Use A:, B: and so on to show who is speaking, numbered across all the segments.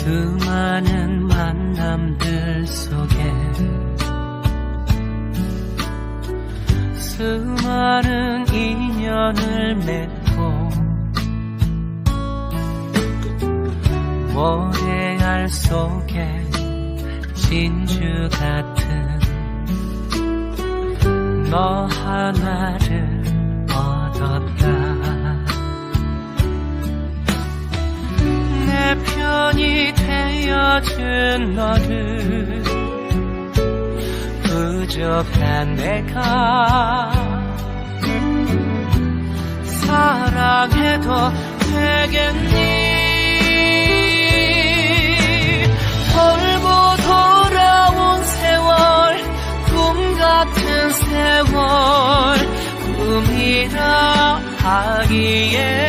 A: 수많은 만남들 속에 수많은 인연을 맺고 모래 알 속에 진주 같은 너 하나를 얻었다. 내 편이 되어준 너를 부족한 내가 사랑해도 되겠니 하기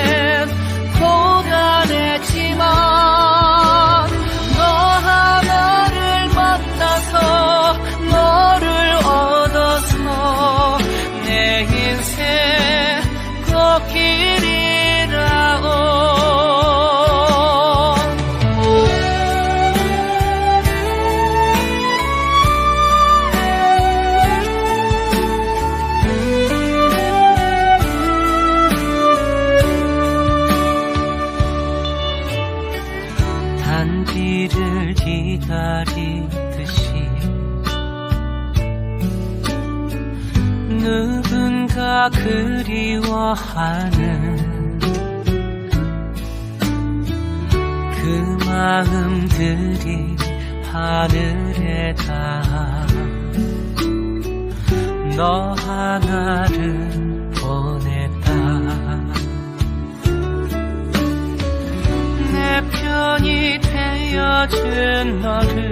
A: 누군가 그리워하는 그 마음들이 하늘에 닿아 너 하나를 보냈다. 내 편이 되어준 너를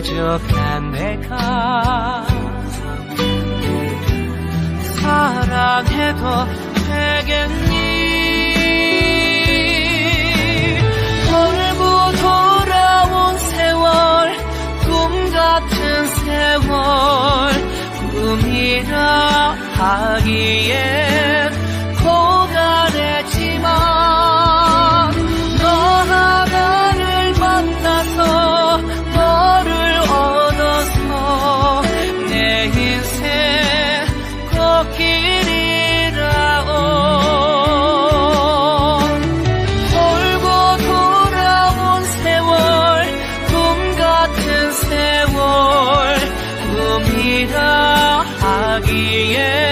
A: 부족한 내가 사랑해도 되겠니? 돌고 돌아온 세월 꿈 같은 세월 꿈이라 하기엔 고단했지만 yeah.